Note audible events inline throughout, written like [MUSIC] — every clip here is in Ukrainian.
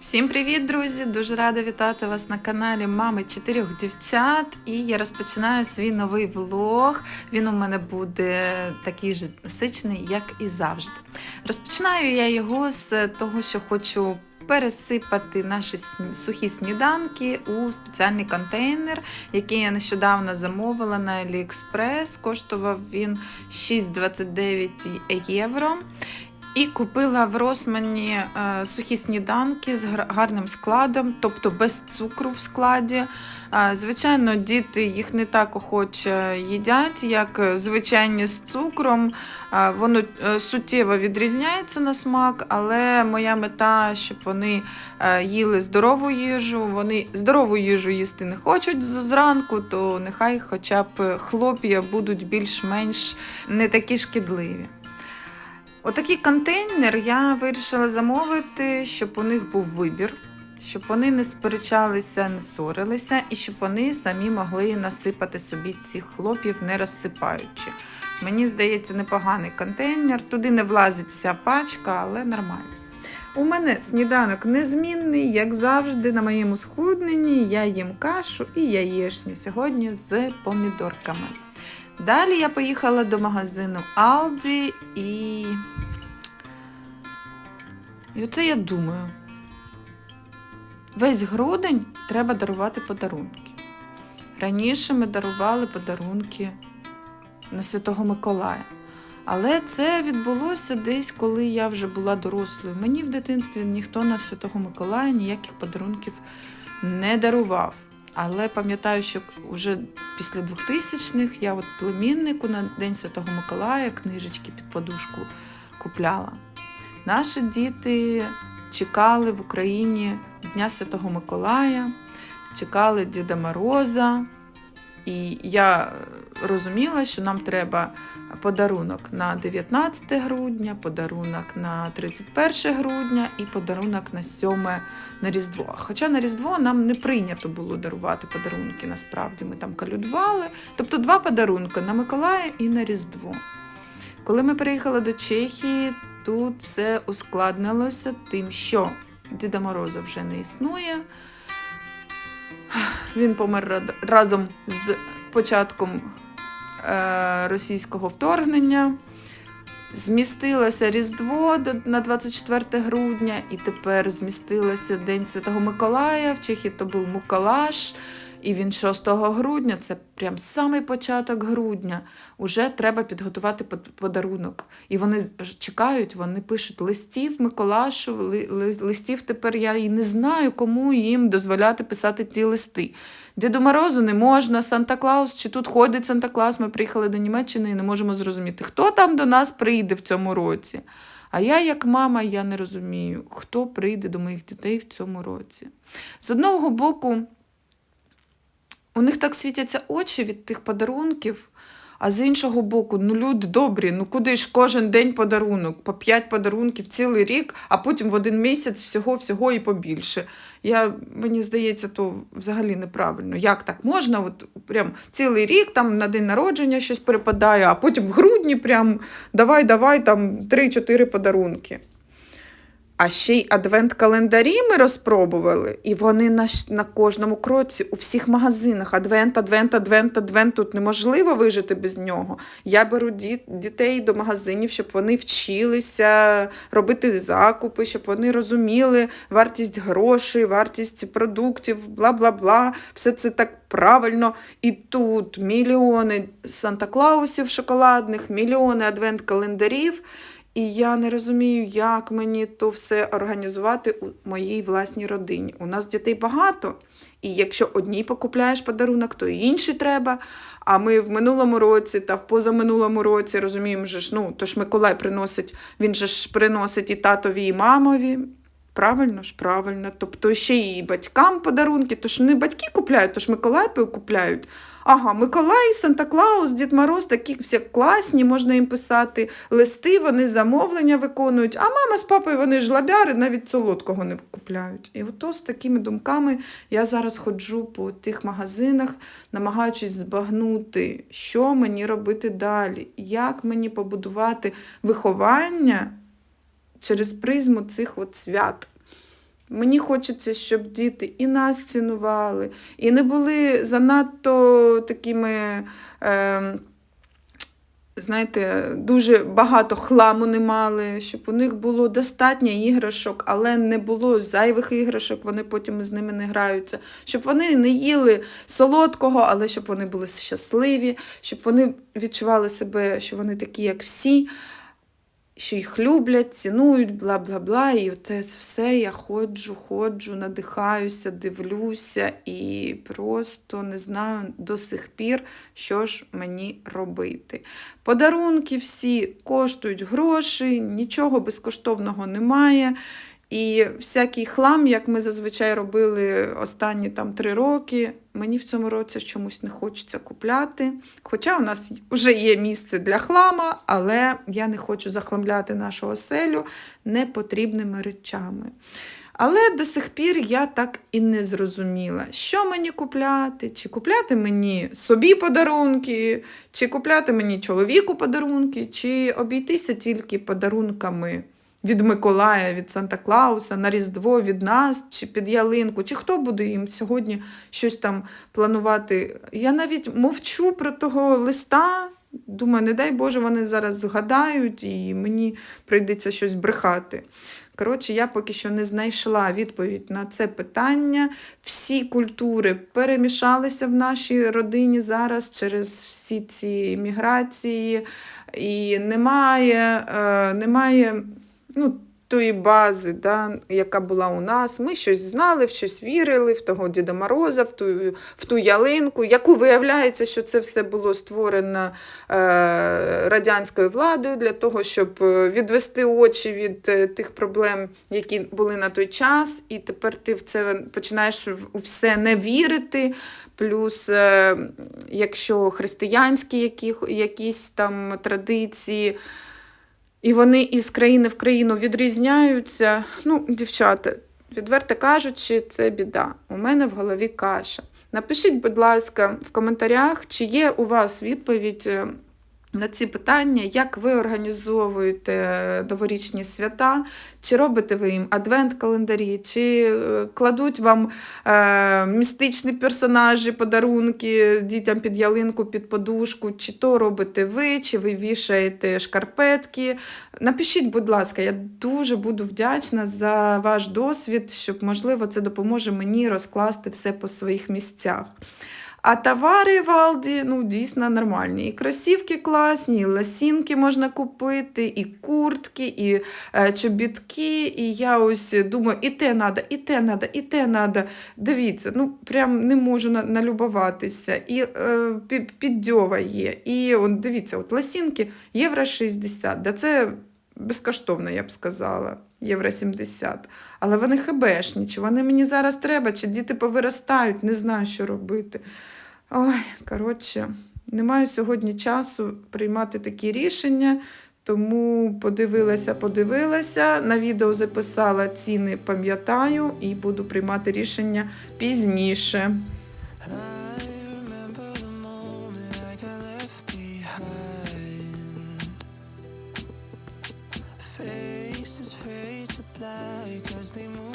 Всім привіт, друзі! Дуже рада вітати вас на каналі Мами чотирьох дівчат. І я розпочинаю свій новий влог. Він у мене буде такий же насичений, як і завжди. Розпочинаю я його з того, що хочу пересипати наші сухі сніданки у спеціальний контейнер, який я нещодавно замовила на AliExpress. Коштував він 6,29 євро. І купила в Росмані е, сухі сніданки з гарним складом, тобто без цукру в складі. Е, звичайно, діти їх не так охоче їдять, як е, звичайні з цукром. Воно суттєво відрізняється на смак, але моя мета, щоб вони їли здорову їжу. Вони здорову їжу їсти не хочуть зранку, то нехай хоча б хлоп'я будуть більш-менш не такі шкідливі. Отакий контейнер я вирішила замовити, щоб у них був вибір, щоб вони не сперечалися, не ссорилися, і щоб вони самі могли насипати собі цих хлоп'їв, не розсипаючи. Мені здається, непоганий контейнер. Туди не влазить вся пачка, але нормально. У мене сніданок незмінний, як завжди, на моєму схудненні я їм кашу і яєчню сьогодні з помідорками. Далі я поїхала до магазину Aldi і. І оце я думаю. Весь грудень треба дарувати подарунки. Раніше ми дарували подарунки на Святого Миколая. Але це відбулося десь, коли я вже була дорослою. Мені в дитинстві ніхто на Святого Миколая ніяких подарунків не дарував. Але пам'ятаю, що вже після 2000-х я от племіннику на День Святого Миколая книжечки під подушку купляла. Наші діти чекали в Україні Дня Святого Миколая, чекали Діда Мороза. І я розуміла, що нам треба подарунок на 19 грудня, подарунок на 31 грудня і подарунок на 7 на Різдво. Хоча на Різдво нам не прийнято було дарувати подарунки, насправді ми там калюдували. Тобто два подарунки на Миколая і на Різдво. Коли ми приїхали до Чехії, тут все ускладнилося тим, що Діда Мороза вже не існує. Він помер разом з початком е, російського вторгнення. Змістилося Різдво на 24 грудня, і тепер змістилося День Святого Миколая. В Чехії то був Миколаш, і він 6 грудня, це прям самий початок грудня. Уже треба підготувати подарунок. І вони чекають, вони пишуть листів Миколашу, ли- ли- листів тепер я і не знаю, кому їм дозволяти писати ті листи. Діду Морозу не можна, Санта Клаус, чи тут ходить Санта Клаус, ми приїхали до Німеччини і не можемо зрозуміти, хто там до нас прийде в цьому році. А я, як мама, я не розумію, хто прийде до моїх дітей в цьому році. З одного боку, у них так світяться очі від тих подарунків, а з іншого боку, ну люди добрі, ну куди ж кожен день подарунок, по п'ять подарунків цілий рік, а потім в один місяць всього-всього і побільше. Я, мені здається, то взагалі неправильно. Як так можна? От прям цілий рік там на день народження щось перепадає, а потім в грудні прям давай, давай там 3-4 подарунки. А ще й адвент-календарі ми розпробували, і вони на, на кожному кроці, у всіх магазинах. Адвент, адвент, адвент, адвент. Тут неможливо вижити без нього. Я беру ді- дітей до магазинів, щоб вони вчилися робити закупи, щоб вони розуміли вартість грошей, вартість продуктів, бла бла бла. Все це так правильно. І тут мільйони Санта-Клаусів шоколадних, мільйони адвент-календарів. І я не розумію, як мені то все організувати у моїй власній родині. У нас дітей багато, і якщо одній покупляєш подарунок, то і інший треба. А ми в минулому році та в позаминулому році розуміємо, же ж, ну, то ж Миколай приносить, він же ж приносить і татові, і мамові. Правильно ж, правильно. Тобто ще й батькам подарунки, то ж не батьки купляють, то ж Миколай купляють. Ага, Миколай, Санта-Клаус, Дід Мороз, такі всі класні, можна їм писати листи, вони замовлення виконують, а мама з папою вони ж лабяри, навіть солодкого не купляють. І ото з такими думками я зараз ходжу по тих магазинах, намагаючись збагнути, що мені робити далі, як мені побудувати виховання через призму цих от свят. Мені хочеться, щоб діти і нас цінували, і не були занадто такими. Е, знаєте, дуже багато хламу не мали, щоб у них було достатньо іграшок, але не було зайвих іграшок, вони потім з ними не граються. Щоб вони не їли солодкого, але щоб вони були щасливі, щоб вони відчували себе, що вони такі, як всі, що їх люблять, цінують, бла бла бла. І це все я ходжу, ходжу, надихаюся, дивлюся і просто не знаю до сих пір, що ж мені робити. Подарунки всі коштують гроші, нічого безкоштовного немає. І всякий хлам, як ми зазвичай робили останні там три роки, мені в цьому році чомусь не хочеться купляти. Хоча у нас вже є місце для хлама, але я не хочу захламляти нашу оселю непотрібними речами. Але до сих пір я так і не зрозуміла, що мені купляти, чи купляти мені собі подарунки, чи купляти мені чоловіку подарунки, чи обійтися тільки подарунками від Миколая, від Санта Клауса, на Різдво від нас, чи під ялинку, чи хто буде їм сьогодні щось там планувати. Я навіть мовчу про того листа. Думаю, не дай Боже, вони зараз згадають і мені прийдеться щось брехати. Коротше, я поки що не знайшла відповідь на це питання. Всі культури перемішалися в нашій родині зараз через всі ці міграції, і немає, е, немає ну, тої бази, да, яка була у нас. Ми щось знали, в щось вірили, в того Діда Мороза, в ту, в ту ялинку, яку виявляється, що це все було створено е, радянською владою для того, щоб е, відвести очі від е, тих проблем, які були на той час, і тепер ти в це починаєш у все не вірити. Плюс, е, якщо християнські які, якісь там традиції, і вони із країни в країну відрізняються. Ну, дівчата, відверто кажучи, це біда. У мене в голові каша. Напишіть, будь ласка, в коментарях, чи є у вас відповідь е, на ці питання, як ви організовуєте новорічні свята, чи робите ви їм адвент-календарі, чи е, кладуть вам е, містичні персонажі, подарунки дітям під ялинку, під подушку, чи то робите ви, чи ви вішаєте шкарпетки. Напишіть, будь ласка, я дуже буду вдячна за ваш досвід, щоб, можливо, це допоможе мені розкласти все по своїх місцях. А товари в Алді ну, дійсно нормальні. І кросівки класні, і ласінки можна купити, і куртки, і е, чобітки. І я ось думаю, і те треба, і те треба, і те треба. Дивіться, ну прям не можу на- налюбуватися. І е, піддьова є. І от, дивіться, от ласінки євро 60. Да це безкоштовно, я б сказала. Євро 70. Але вони хебешні, чи вони мені зараз треба, чи діти повиростають, не знаю, що робити. Ой, коротше, не маю сьогодні часу приймати такі рішення, тому подивилася, подивилася. На відео записала ціни, пам'ятаю, і буду приймати рішення пізніше. same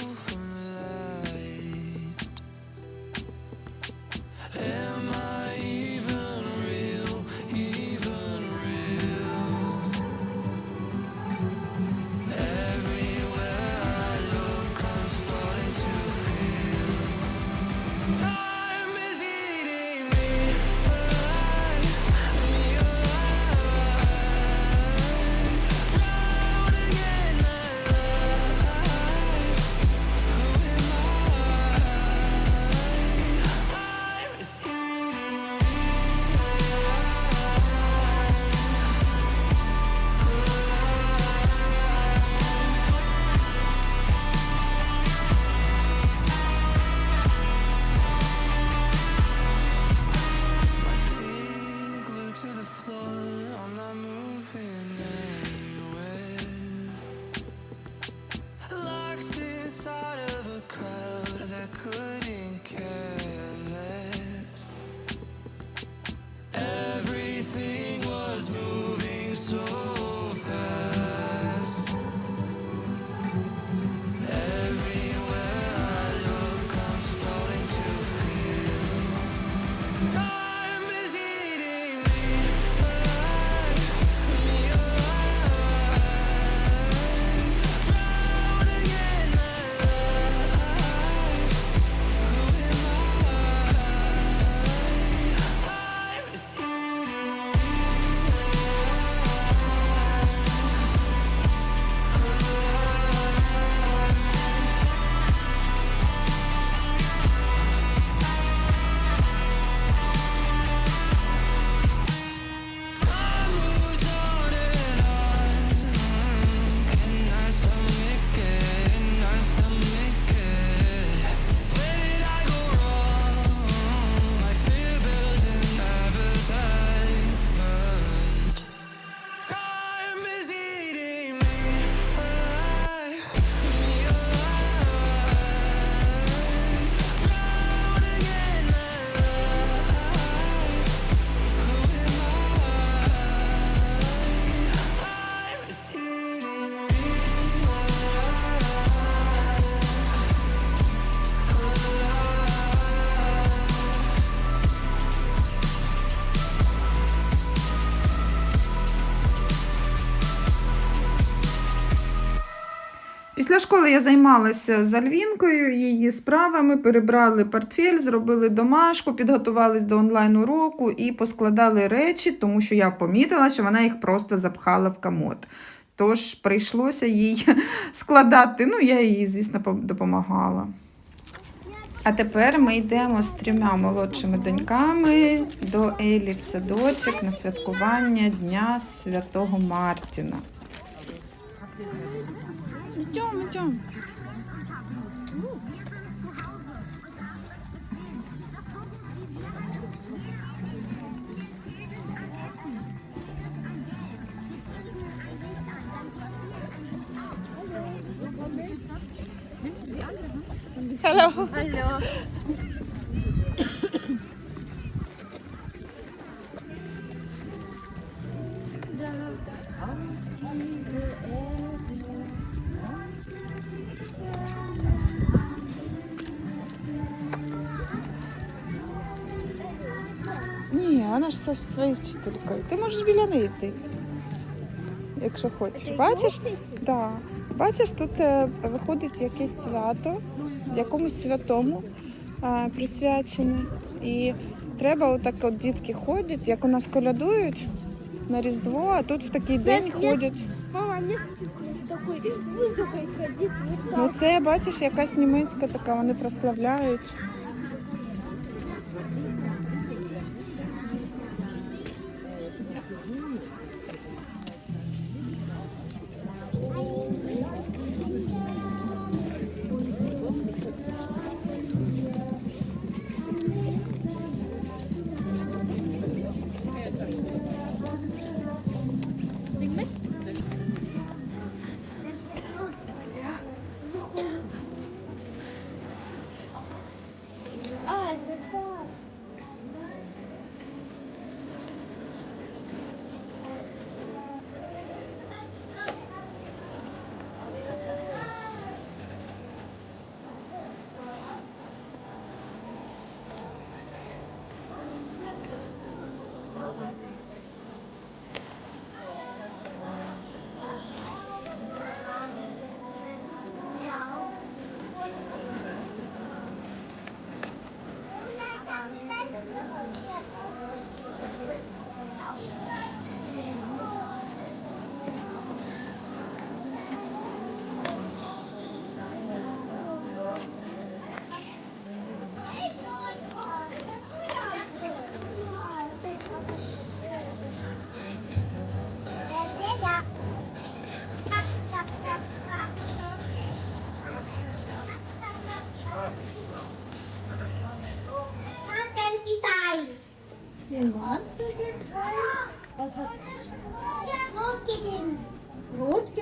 Після школи я займалася з Альвінкою, її справами, перебрали портфель, зробили домашку, підготувались до онлайн-уроку і поскладали речі, тому що я помітила, що вона їх просто запхала в комод. Тож прийшлося їй [LAUGHS] складати. Ну, я їй, звісно, допомагала. А тепер ми йдемо з трьома молодшими доньками до Елі в садочок на святкування Дня Святого Мартіна. Йдемо, йдемо. Ні, своєю вчителькою. Ти можеш біля неї йти, якщо хочеш. Бачиш? Да. Бачиш, тут е, виходить якесь свято, якомусь святому присвячене. І треба отак от дітки ходять, як у нас колядують на Різдво, а тут в такий день ходять. Мама, такой высокой ходить. Ну це бачиш, якась німецька така, вони прославляють.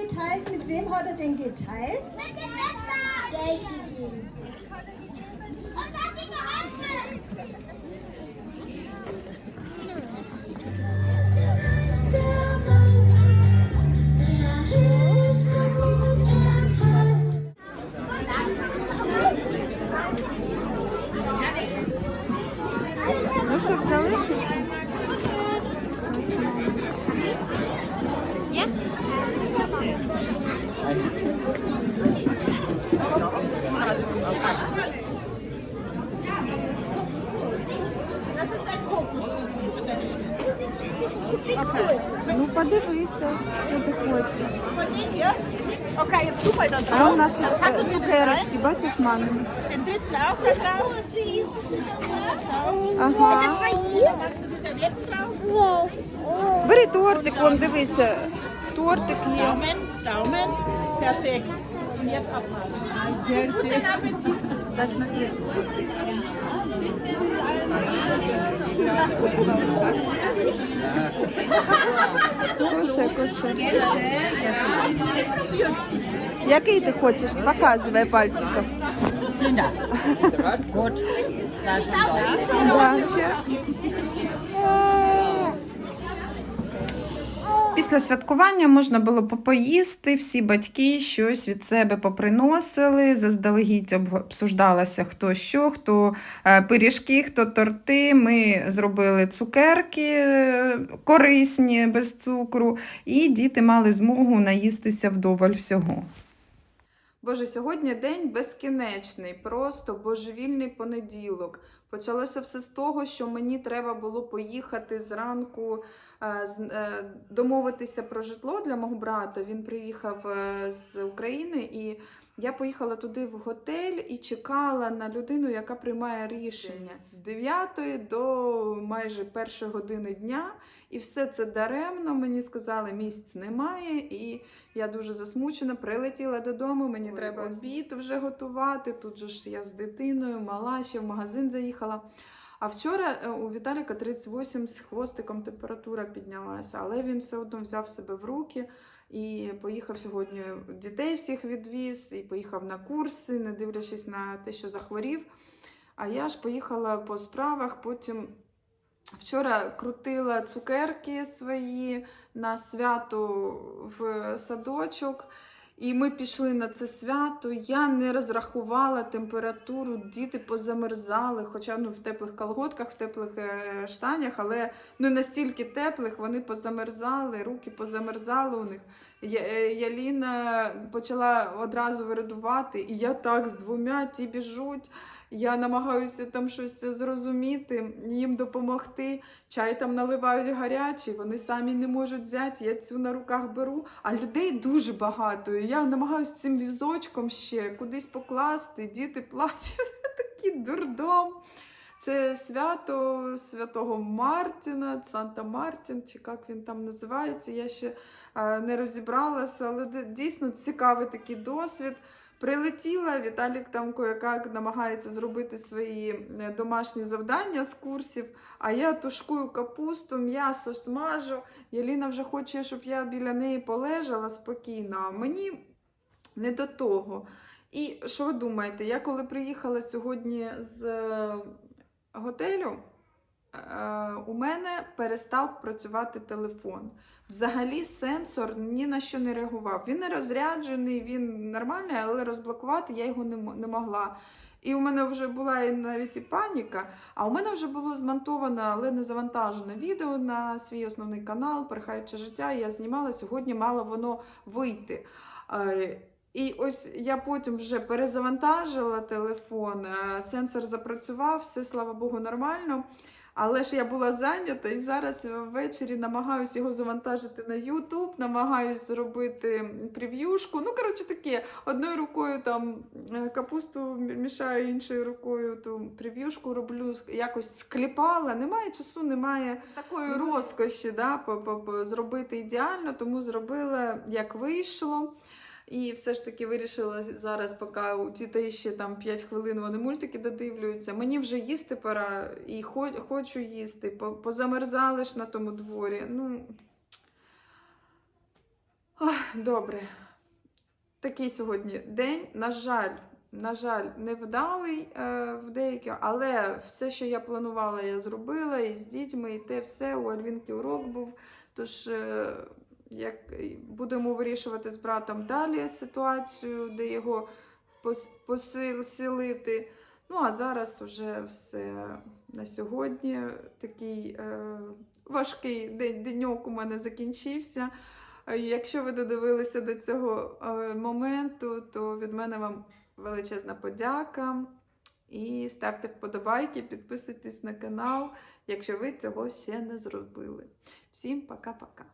Geteilt, mit wem hat er denn geteilt? Mit dem Wetter. Geld gegeben. Und hat sie geholfen. Ну подивися, що ти хочеш. Okay, jetzt super da А drauf. он наші е, цукерочки, бачиш, мамі? Den dritten auch da drauf. Ага. Die Servietten drauf. Бери тортик, вон дивися. Тортик є. Daumen, Daumen. Perfekt. Und jetzt abwaschen. Guten Appetit. Кушай, кушай. Який ти хочеш? Показувай пальчиком. Danke. Після святкування можна було попоїсти, всі батьки щось від себе поприносили, заздалегідь об- обсуждалося хто що, хто е, пиріжки, хто торти. Ми зробили цукерки е, корисні, без цукру, і діти мали змогу наїстися вдоволь всього. Боже, сьогодні день безкінечний, просто божевільний понеділок. Почалося все з того, що мені треба було поїхати зранку е, е, домовитися про житло для мого брата. Він приїхав е, з України і я поїхала туди в готель і чекала на людину, яка приймає рішення з 9 до майже першої години дня. І все це даремно. Мені сказали, місць немає, і я дуже засмучена. Прилетіла додому. Мені Ой, треба обід вже готувати. Тут же ж я з дитиною, мала ще в магазин заїхала. А вчора е, у Віталіка 38 з хвостиком температура піднялася, але він все одно взяв себе в руки і поїхав сьогодні дітей всіх відвіз, і поїхав на курси, не дивлячись на те, що захворів. А я ж поїхала по справах, потім вчора крутила цукерки свої на свято в садочок. І ми пішли на це свято. Я не розрахувала температуру, діти позамерзали, хоча ну, в теплих колготках, в теплих е, штанях, але ну настільки теплих, вони позамерзали, руки позамерзали у них. Я- е, Яліна почала одразу вирадувати, і я так з двома ті біжуть. Я намагаюся там щось зрозуміти, їм допомогти. Чай там наливають гарячий, вони самі не можуть взяти. Я цю на руках беру. А людей дуже багато. І я намагаюся цим візочком ще кудись покласти. Діти плачуть. [LAUGHS] Такий дурдом. Це свято святого Мартіна, Санта Мартін, чи як він там називається. Я ще е, не розібралася, але дійсно цікавий такий досвід. Прилетіла, Віталік там кое-як намагається зробити свої е, домашні завдання з курсів, а я тушкую капусту, м'ясо смажу. Яліна вже хоче, щоб я біля неї полежала спокійно, а мені не до того. І що ви думаєте, я коли приїхала сьогодні з е, готелю, у мене перестав працювати телефон. Взагалі сенсор ні на що не реагував. Він не розряджений, він нормальний, але розблокувати я його не, могла. І у мене вже була і навіть і паніка, а у мене вже було змонтоване, але не завантажене відео на свій основний канал Перехаюче життя. Я знімала сьогодні, мало воно вийти. Е, І ось я потім вже перезавантажила телефон, е, сенсор запрацював, все, слава Богу, нормально. Але ж я була зайнята і зараз ввечері намагаюся його завантажити на YouTube, намагаюся зробити прев'юшку. Ну, коротше таке, одною рукою там е, капусту мішаю, іншою рукою ту прев'юшку роблю, якось скліпала. Немає часу, немає такої розкоші да, зробити ідеально, тому зробила як вийшло. І все ж таки вирішила зараз, поки у дітей ще там 5 хвилин вони мультики додивлюються. Мені вже їсти пора і хочу їсти. Позамерзали ж на тому дворі. Ну. Ах, добре. Такий сьогодні день. На жаль, на жаль, невдалий е, в деяких, але все, що я планувала, я зробила і з дітьми, і те все. У Альвінки урок був. Тож е, як будемо вирішувати з братом далі ситуацію, де його пос- посилити. Ну, а зараз вже все на сьогодні. Такий е, важкий день, деньок у мене закінчився. Е, Якщо ви додивилися до цього е, моменту, то від мене вам величезна подяка. І ставте вподобайки, підписуйтесь на канал, якщо ви цього ще не зробили. Всім пока-пока.